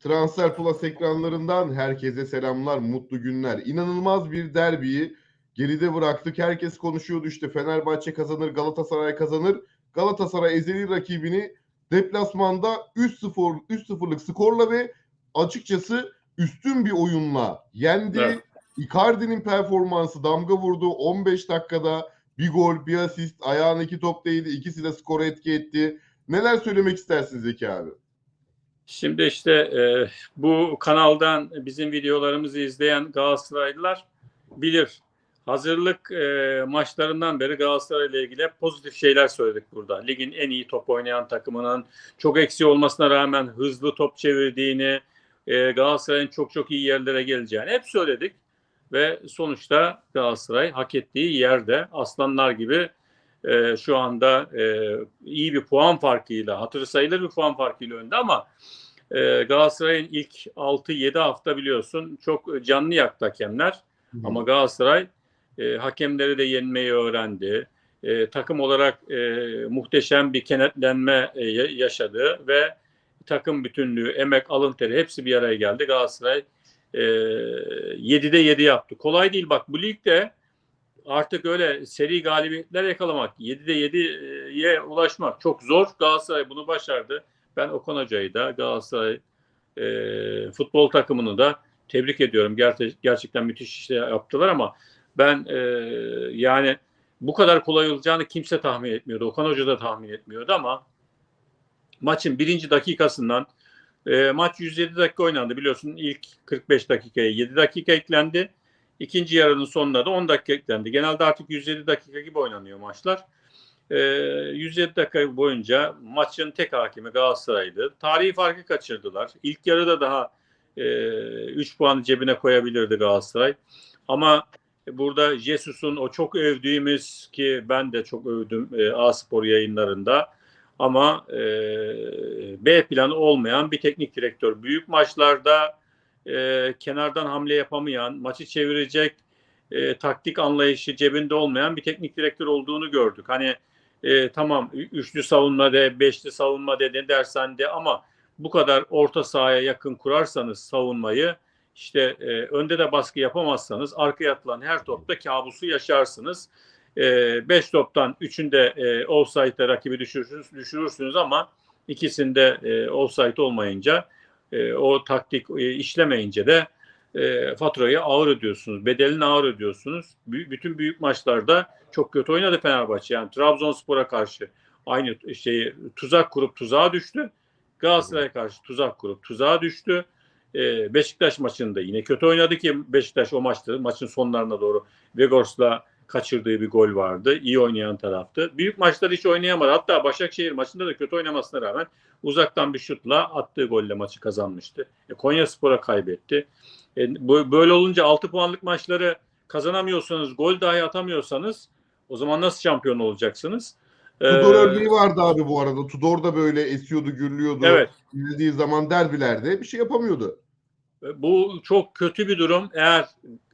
Transfer Plus ekranlarından herkese selamlar, mutlu günler. İnanılmaz bir derbiyi geride bıraktık. Herkes konuşuyordu işte Fenerbahçe kazanır, Galatasaray kazanır. Galatasaray ezeli rakibini deplasmanda 3-0 3-0'lık skorla ve açıkçası üstün bir oyunla yendi. Evet. Icardi'nin performansı damga vurdu. 15 dakikada bir gol, bir asist, ayağına iki top değdi. İkisi de skora etki etti. Neler söylemek istersiniz Zeki abi? Şimdi işte e, bu kanaldan bizim videolarımızı izleyen Galatasaraylılar bilir. Hazırlık e, maçlarından beri Galatasaray ile ilgili pozitif şeyler söyledik burada. Ligin en iyi top oynayan takımının çok eksiği olmasına rağmen hızlı top çevirdiğini, e, Galatasaray'ın çok çok iyi yerlere geleceğini hep söyledik. Ve sonuçta Galatasaray hak ettiği yerde aslanlar gibi e, şu anda e, iyi bir puan farkıyla, hatırı sayılır bir puan farkıyla önde ama e, Galatasaray'ın ilk 6-7 hafta biliyorsun çok canlı yaktı hakemler. Ama Galatasaray e, hakemleri de yenmeyi öğrendi. E, takım olarak e, muhteşem bir kenetlenme e, ya- yaşadı ve takım bütünlüğü, emek, alın teri hepsi bir araya geldi. Galatasaray e, 7'de 7 yaptı. Kolay değil bak bu ligde artık öyle seri galibiyetler yakalamak, 7'de 7'ye ulaşmak çok zor. Galatasaray bunu başardı. Ben Okan Hoca'yı da Galatasaray e, futbol takımını da tebrik ediyorum. Ger- gerçekten müthiş işler yaptılar ama ben e, yani bu kadar kolay olacağını kimse tahmin etmiyordu. Okan Hoca da tahmin etmiyordu ama maçın birinci dakikasından e, maç 107 dakika oynandı. Biliyorsun ilk 45 dakikaya 7 dakika eklendi. İkinci yarının sonunda da 10 dakika eklendi. Genelde artık 107 dakika gibi oynanıyor maçlar. E, 107 dakika boyunca maçın tek hakimi Galatasaray'dı. Tarihi farkı kaçırdılar. İlk yarıda daha 3 puanı cebine koyabilirdi Galatasaray. Ama burada Jesus'un o çok övdüğümüz ki ben de çok övdüm e, A-Spor yayınlarında ama e, B planı olmayan bir teknik direktör. Büyük maçlarda e, kenardan hamle yapamayan, maçı çevirecek e, taktik anlayışı cebinde olmayan bir teknik direktör olduğunu gördük. Hani e, tamam üçlü savunma de, beşli savunma de ne dersen de ama bu kadar orta sahaya yakın kurarsanız savunmayı işte e, önde de baskı yapamazsanız arkaya atılan her topta kabusu yaşarsınız. 5 toptan 3'ünde e, offside'e rakibi düşürürsünüz, düşürürsünüz ama ikisinde e, offside olmayınca e, o taktik e, işlemeyince de e, faturayı ağır ödüyorsunuz. Bedelini ağır ödüyorsunuz. Bü- bütün büyük maçlarda çok kötü oynadı Fenerbahçe. Yani Trabzonspor'a karşı aynı şeyi tuzak kurup tuzağa düştü. Galatasaray'a karşı tuzak kurup tuzağa düştü. Ee, Beşiktaş maçında yine kötü oynadı ki Beşiktaş o maçta maçın sonlarına doğru Vegors'la kaçırdığı bir gol vardı. İyi oynayan taraftı. Büyük maçları hiç oynayamadı. Hatta Başakşehir maçında da kötü oynamasına rağmen uzaktan bir şutla attığı golle maçı kazanmıştı. E, Konya Spor'a kaybetti. E, bu- böyle olunca 6 puanlık maçları kazanamıyorsanız, gol dahi atamıyorsanız o zaman nasıl şampiyon olacaksınız? Tudor Ee, örneği vardı abi bu arada. Tudor da böyle esiyordu, gürlüyordu. Evet. İzlediği zaman derbilerde bir şey yapamıyordu. Bu çok kötü bir durum. Eğer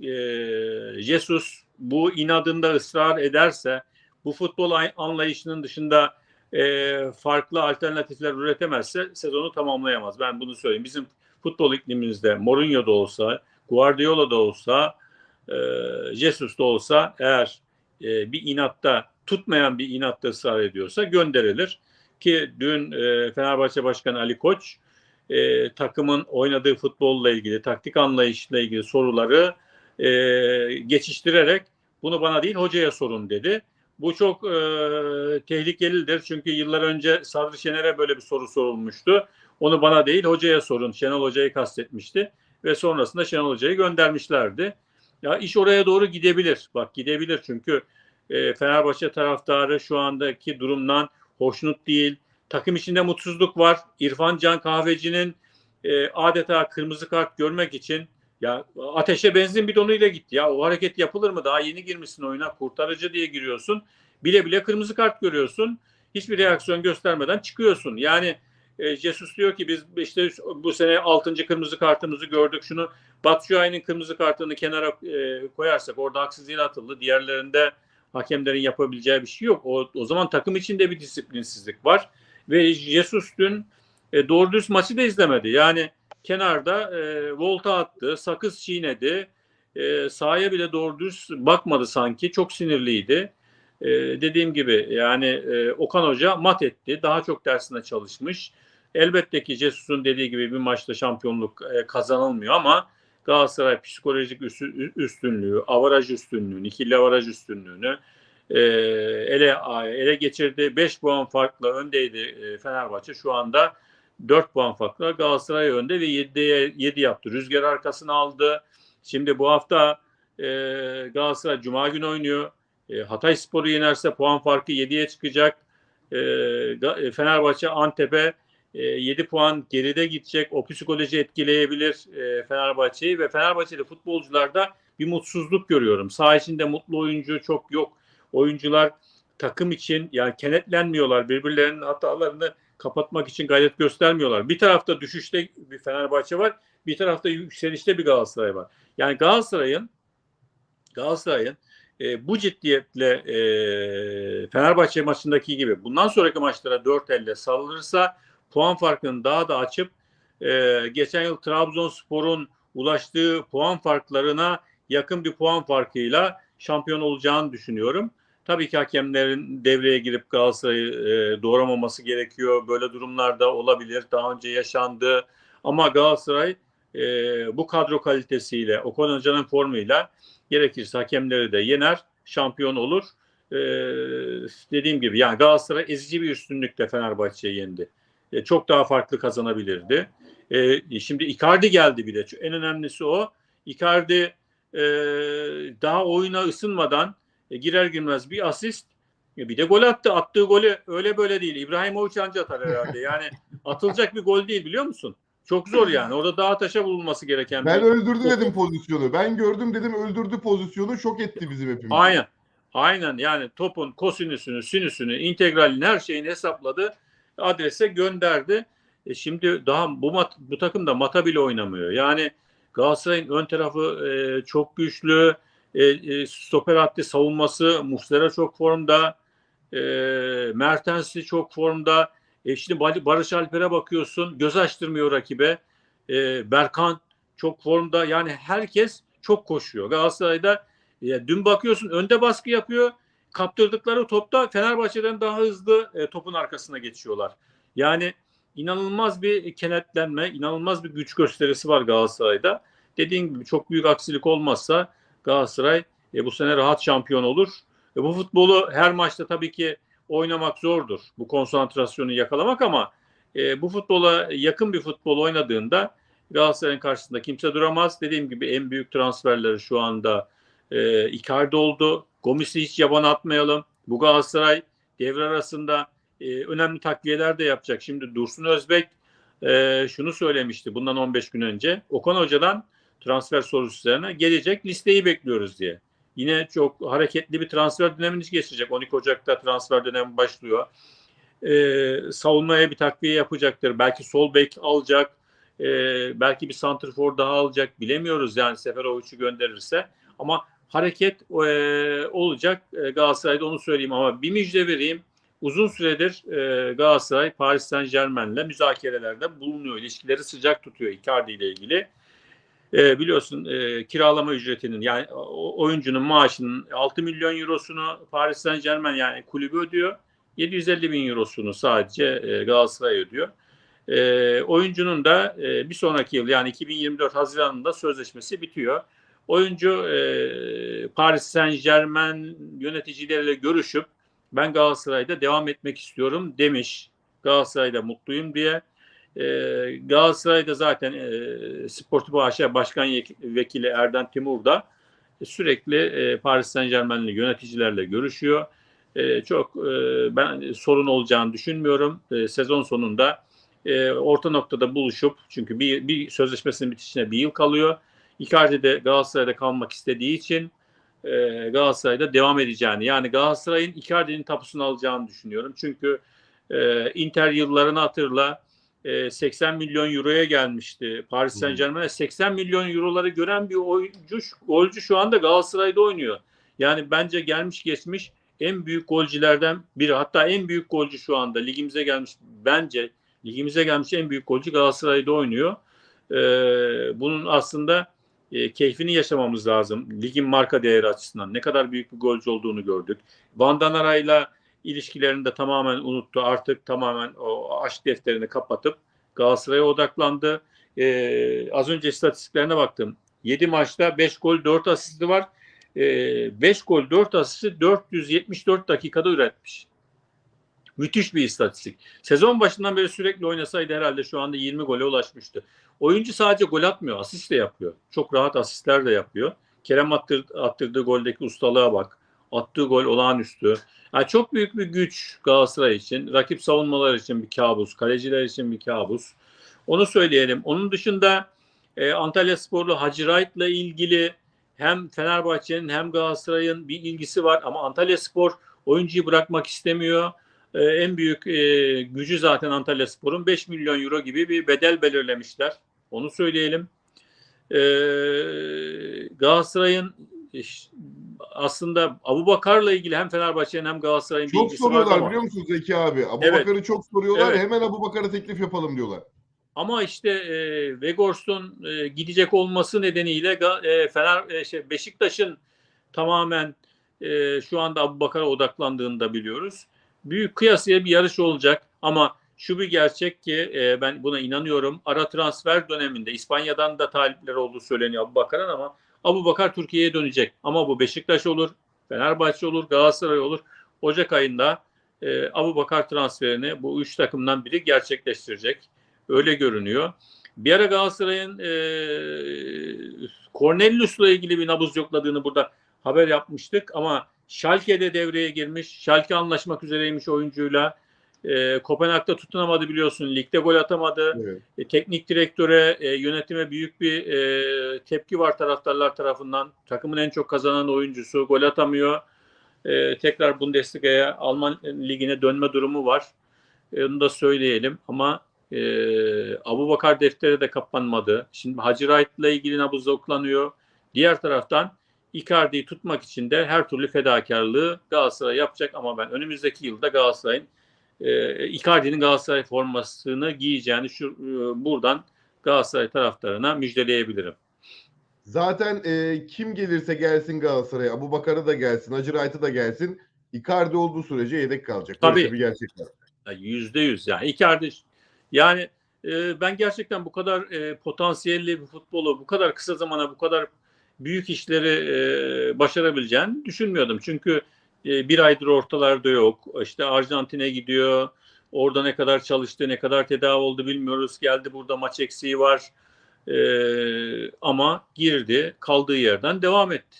e, Jesus bu inadında ısrar ederse, bu futbol ay- anlayışının dışında e, farklı alternatifler üretemezse sezonu tamamlayamaz. Ben bunu söyleyeyim. Bizim futbol iklimimizde Mourinho da olsa, Guardiola da olsa, e, Jesus da olsa eğer e, bir inatta tutmayan bir inatta ısrar ediyorsa gönderilir. Ki dün e, Fenerbahçe Başkanı Ali Koç e, takımın oynadığı futbolla ilgili, taktik anlayışla ilgili soruları e, geçiştirerek bunu bana değil hocaya sorun dedi. Bu çok e, tehlikelidir çünkü yıllar önce Sadri Şener'e böyle bir soru sorulmuştu. Onu bana değil hocaya sorun. Şenol Hoca'yı kastetmişti ve sonrasında Şenol Hoca'yı göndermişlerdi. Ya iş oraya doğru gidebilir. Bak gidebilir çünkü e, Fenerbahçe taraftarı şu andaki durumdan hoşnut değil takım içinde mutsuzluk var. İrfan Can Kahveci'nin e, adeta kırmızı kart görmek için ya ateşe benzin bidonuyla gitti. Ya o hareket yapılır mı? Daha yeni girmişsin oyuna. Kurtarıcı diye giriyorsun. Bile bile kırmızı kart görüyorsun. Hiçbir reaksiyon göstermeden çıkıyorsun. Yani e, Jesus diyor ki biz işte bu sene 6. kırmızı kartımızı gördük. Şunu Batshuayi'nin kırmızı kartını kenara e, koyarsak orada haksız yere atıldı. Diğerlerinde hakemlerin yapabileceği bir şey yok. O, o zaman takım içinde bir disiplinsizlik var. Ve Jesus dün e, doğru düz maçı da izlemedi. Yani kenarda e, volta attı, sakız çiğnedi. E, sahaya bile doğru düz bakmadı sanki. Çok sinirliydi. E, dediğim gibi yani e, Okan Hoca mat etti. Daha çok dersine çalışmış. Elbette ki Cesus'un dediği gibi bir maçta şampiyonluk e, kazanılmıyor ama Galatasaray psikolojik üstü- üstünlüğü, avaraj üstünlüğünü, ikili avaraj üstünlüğünü e, ele ele geçirdi. 5 puan farkla öndeydi e, Fenerbahçe. Şu anda 4 puan farkla Galatasaray önde ve 7'ye 7 yaptı. Rüzgar arkasını aldı. Şimdi bu hafta e, Galatasaray Cuma günü oynuyor. E, Hatay Spor'u yenerse puan farkı 7'ye çıkacak. E, e, Fenerbahçe Antep'e e, 7 puan geride gidecek. O psikoloji etkileyebilir e, Fenerbahçe'yi ve Fenerbahçeli futbolcularda bir mutsuzluk görüyorum. Saha içinde mutlu oyuncu çok yok. Oyuncular takım için yani kenetlenmiyorlar. Birbirlerinin hatalarını kapatmak için gayret göstermiyorlar. Bir tarafta düşüşte bir Fenerbahçe var. Bir tarafta yükselişte bir Galatasaray var. Yani Galatasaray'ın Galatasaray'ın e, bu ciddiyetle e, Fenerbahçe maçındaki gibi bundan sonraki maçlara dört elle saldırırsa puan farkını daha da açıp e, geçen yıl Trabzonspor'un ulaştığı puan farklarına yakın bir puan farkıyla şampiyon olacağını düşünüyorum. Tabii ki hakemlerin devreye girip Galatasaray'ı e, doğramaması gerekiyor. Böyle durumlarda olabilir. Daha önce yaşandı. Ama Galatasaray e, bu kadro kalitesiyle, Okan Hoca'nın formuyla gerekirse hakemleri de yener, şampiyon olur. E, dediğim gibi yani Galatasaray ezici bir üstünlükle Fenerbahçe'yi yendi. E, çok daha farklı kazanabilirdi. E, şimdi Icardi geldi bir de. En önemlisi o. Icardi e, daha oyuna ısınmadan e, girer girmez bir asist e, bir de gol attı. Attığı golü öyle böyle değil. İbrahimovic anca atar herhalde. Yani atılacak bir gol değil biliyor musun? Çok zor yani. Orada daha taşa bulunması gereken Ben bir... öldürdü dedim pozisyonu. Ben gördüm dedim öldürdü pozisyonu. Şok etti bizim hepimiz. Aynen. Aynen yani topun kosinüsünü, sinüsünü, integralini her şeyini hesapladı. Adrese gönderdi. E şimdi daha bu mat, bu takım da mata bile oynamıyor. Yani Galatasaray'ın ön tarafı e, çok güçlü. E, e, stoper hattı savunması Muslera çok formda. E, Mertens'i çok formda. E şimdi Bar- Barış Alper'e bakıyorsun. Göz açtırmıyor rakibe. E, Berkan çok formda. Yani herkes çok koşuyor. Galatasaray'da ya dün bakıyorsun önde baskı yapıyor. Kaptırdıkları topta Fenerbahçe'den daha hızlı e, topun arkasına geçiyorlar. Yani inanılmaz bir kenetlenme, inanılmaz bir güç gösterisi var Galatasaray'da. Dediğim gibi çok büyük aksilik olmazsa Galatasaray e, bu sene rahat şampiyon olur. E, bu futbolu her maçta tabii ki oynamak zordur. Bu konsantrasyonu yakalamak ama e, bu futbola yakın bir futbol oynadığında Galatasaray'ın karşısında kimse duramaz. Dediğim gibi en büyük transferleri şu anda e, Icardi oldu. Gomis'i hiç yaban atmayalım. Bu Galatasaray devre arasında e, önemli takviyeler de yapacak. Şimdi Dursun Özbek e, şunu söylemişti bundan 15 gün önce. Okan Hoca'dan transfer üzerine gelecek listeyi bekliyoruz diye. Yine çok hareketli bir transfer dönemini geçirecek. 12 Ocak'ta transfer dönemi başlıyor. E, savunmaya bir takviye yapacaktır. Belki sol bek alacak. E, belki bir santrfor daha alacak. Bilemiyoruz yani Seferovic'i gönderirse. Ama hareket e, olacak e, Galatasaray'da onu söyleyeyim ama bir müjde vereyim. Uzun süredir e, Galatasaray Paris Saint Germain'le müzakerelerde bulunuyor. İlişkileri sıcak tutuyor Icardi ile ilgili. E, biliyorsun e, kiralama ücretinin yani oyuncunun maaşının 6 milyon eurosunu Paris Saint Germain yani kulübü ödüyor. 750 bin eurosunu sadece e, Galatasaray ödüyor. E, oyuncunun da e, bir sonraki yıl yani 2024 Haziran'ında sözleşmesi bitiyor. Oyuncu e, Paris Saint Germain yöneticileriyle görüşüp ben Galatasaray'da devam etmek istiyorum demiş. Galatasaray'da mutluyum diye. E, Galatasaray'da zaten e, Sportif AŞ Başkan Vekili Erden Timur da sürekli e, Paris Saint Germain'li yöneticilerle görüşüyor. E, çok e, ben sorun olacağını düşünmüyorum. E, sezon sonunda e, orta noktada buluşup çünkü bir, bir sözleşmesinin bitişine bir yıl kalıyor. Icardi de Galatasaray'da kalmak istediği için e, Galatasaray'da devam edeceğini yani Galatasaray'ın Icardi'nin tapusunu alacağını düşünüyorum. Çünkü e, Inter yıllarını hatırla e, 80 milyon euroya gelmişti Paris Saint Germain'e 80 milyon euroları gören bir oyuncu golcü şu anda Galatasaray'da oynuyor. Yani bence gelmiş geçmiş en büyük golcülerden biri hatta en büyük golcü şu anda ligimize gelmiş bence ligimize gelmiş en büyük golcü Galatasaray'da oynuyor. e, bunun aslında e, keyfini yaşamamız lazım. Ligin marka değeri açısından ne kadar büyük bir golcü olduğunu gördük. Van Danara'yla ilişkilerini de tamamen unuttu. Artık tamamen o aşk defterini kapatıp Galatasaray'a odaklandı. E, az önce istatistiklerine baktım. 7 maçta 5 gol 4 asisti var. 5 gol 4 asisti 474 dakikada üretmiş. Müthiş bir istatistik. Sezon başından beri sürekli oynasaydı herhalde şu anda 20 gole ulaşmıştı. Oyuncu sadece gol atmıyor, asist de yapıyor. Çok rahat asistler de yapıyor. Kerem attır, attırdığı goldeki ustalığa bak. Attığı gol olağanüstü. Yani çok büyük bir güç Galatasaray için. Rakip savunmalar için bir kabus. Kaleciler için bir kabus. Onu söyleyelim. Onun dışında e, Antalya Sporlu Hacı Wright'la ilgili hem Fenerbahçe'nin hem Galatasaray'ın bir ilgisi var ama Antalya Spor oyuncuyu bırakmak istemiyor. Ee, en büyük e, gücü zaten Antalya Spor'un 5 milyon euro gibi bir bedel belirlemişler. Onu söyleyelim. Ee, Galatasaray'ın aslında Abu Bakar'la ilgili hem Fenerbahçe'nin hem Galatasaray'ın bir Çok var soruyorlar ama, biliyor musun Zeki abi? Abu Evet. Bakar'ı çok soruyorlar. Evet. Hemen Abu Bakar'a teklif yapalım diyorlar. ama işte e, Vegors'un e, gidecek olması nedeniyle e, Fener e, şey, Beşiktaş'ın tamamen e, şu anda Abu Bakar'a odaklandığını da biliyoruz. Büyük kıyasıya bir yarış olacak ama şu bir gerçek ki e, ben buna inanıyorum. Ara transfer döneminde İspanya'dan da talipler olduğu söyleniyor Abu Bakar'ın ama Abu Bakar Türkiye'ye dönecek. Ama bu Beşiktaş olur, Fenerbahçe olur, Galatasaray olur. Ocak ayında e, Abu Bakar transferini bu üç takımdan biri gerçekleştirecek. Öyle görünüyor. Bir ara Galatasaray'ın e, Cornelius'la ilgili bir nabız yokladığını burada haber yapmıştık ama Schalke'de devreye girmiş. Schalke anlaşmak üzereymiş oyuncuyla. E, Kopenhag'da tutunamadı biliyorsun. Ligde gol atamadı. Evet. E, teknik direktöre, e, yönetime büyük bir e, tepki var taraftarlar tarafından. Takımın en çok kazanan oyuncusu gol atamıyor. E, tekrar Bundesliga'ya, Alman ligine dönme durumu var. E, onu da söyleyelim ama e, Abu Bakar defteri de kapanmadı. Şimdi Hacı Wright'la ilgili nabız oklanıyor. Diğer taraftan Icardi'yi tutmak için de her türlü fedakarlığı Galatasaray yapacak ama ben önümüzdeki yılda Galatasaray'ın e, Icardi'nin Galatasaray formasını giyeceğini şu e, buradan Galatasaray taraftarına müjdeleyebilirim. Zaten e, kim gelirse gelsin Galatasaray'a. Abu Bakar'ı da gelsin. Hacı Wright'ı da gelsin. Icardi olduğu sürece yedek kalacak. Böyle Tabii. bir gerçek var. Yüzde yüz yani Icardi yani e, ben gerçekten bu kadar e, potansiyelli bir futbolu bu kadar kısa zamana bu kadar büyük işleri e, başarabileceğini düşünmüyordum. Çünkü e, bir aydır ortalarda yok. İşte Arjantin'e gidiyor. Orada ne kadar çalıştı, ne kadar tedavi oldu bilmiyoruz. Geldi burada maç eksiği var. E, ama girdi, kaldığı yerden devam etti.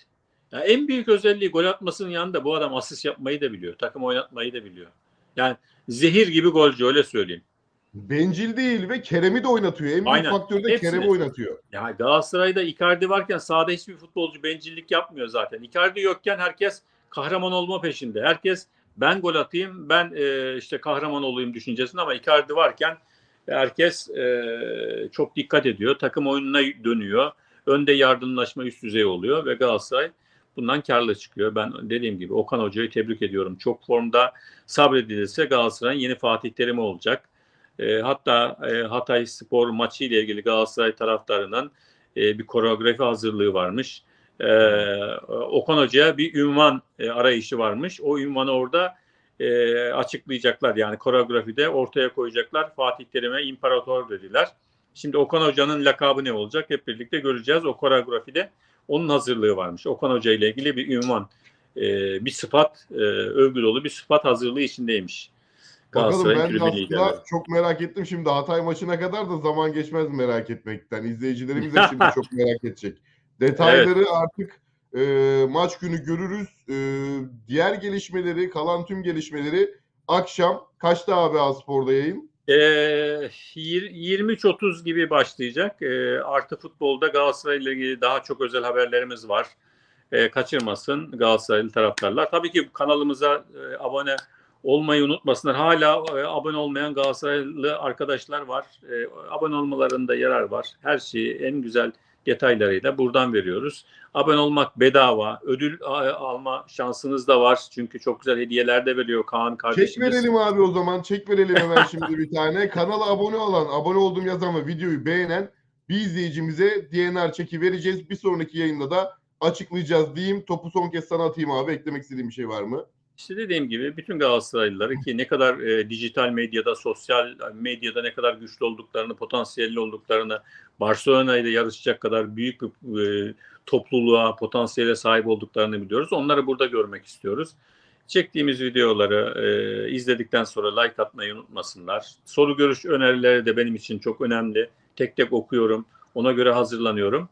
Yani en büyük özelliği gol atmasının yanında bu adam asist yapmayı da biliyor. Takım oynatmayı da biliyor. Yani zehir gibi golcü öyle söyleyeyim. Bencil değil ve Kerem'i de oynatıyor. En büyük faktörü de. Kerem'i oynatıyor. Ya Galatasaray'da Icardi varken sahada hiçbir futbolcu bencillik yapmıyor zaten. Icardi yokken herkes kahraman olma peşinde. Herkes ben gol atayım, ben e, işte kahraman olayım düşüncesinde ama Icardi varken herkes e, çok dikkat ediyor. Takım oyununa dönüyor. Önde yardımlaşma üst düzey oluyor ve Galatasaray bundan karlı çıkıyor. Ben dediğim gibi Okan Hoca'yı tebrik ediyorum. Çok formda sabredilirse Galatasaray'ın yeni Fatih Terim'i olacak. E, hatta e, Hatay Spor maçı ile ilgili Galatasaray taraftarının e, bir koreografi hazırlığı varmış. E, Okan Hoca'ya bir ünvan e, arayışı varmış. O ünvanı orada e, açıklayacaklar. Yani koreografide ortaya koyacaklar. Fatih Terim'e imparator dediler. Şimdi Okan Hoca'nın lakabı ne olacak? Hep birlikte göreceğiz. O koreografide onun hazırlığı varmış. Okan Hoca ile ilgili bir ünvan, e, bir sıfat, e, övgü dolu bir sıfat hazırlığı içindeymiş. Bakalım ben aslında çok merak ettim. Şimdi Hatay maçına kadar da zaman geçmez merak etmekten. İzleyicilerimiz de şimdi çok merak edecek. Detayları artık e, maç günü görürüz. E, diğer gelişmeleri, kalan tüm gelişmeleri akşam kaçta abi Aspor'da yayın? Yir- 23.30 gibi başlayacak. Ee, artı futbolda Galatasaray ile ilgili daha çok özel haberlerimiz var. Ee, kaçırmasın Galatasaraylı taraftarlar. Tabii ki kanalımıza e, abone olmayı unutmasınlar. Hala e, abone olmayan Galatasaraylı arkadaşlar var. E, abone olmalarında yarar var. Her şeyi en güzel detaylarıyla buradan veriyoruz. Abone olmak bedava. Ödül alma şansınız da var. Çünkü çok güzel hediyeler de veriyor Kaan Çek kardeşimiz. verelim abi o zaman. Çek verelim hemen şimdi bir tane. Kanala abone olan, abone oldum yazan ve videoyu beğenen bir izleyicimize DNR çeki vereceğiz. Bir sonraki yayında da açıklayacağız diyeyim. Topu son kez sana atayım abi. Eklemek istediğim bir şey var mı? İşte dediğim gibi bütün Galatasaraylıları ki ne kadar e, dijital medyada, sosyal medyada ne kadar güçlü olduklarını, potansiyelli olduklarını, Barcelona ile yarışacak kadar büyük bir e, topluluğa, potansiyele sahip olduklarını biliyoruz. Onları burada görmek istiyoruz. Çektiğimiz videoları e, izledikten sonra like atmayı unutmasınlar. Soru görüş önerileri de benim için çok önemli. Tek tek okuyorum. Ona göre hazırlanıyorum.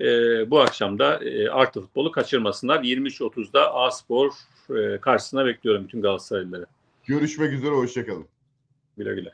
E, bu akşam da e, Artı Futbol'u kaçırmasınlar. 23.30'da A-Spor e, karşısına bekliyorum bütün Galatasaraylıları. Görüşmek üzere. Hoşçakalın. Güle güle.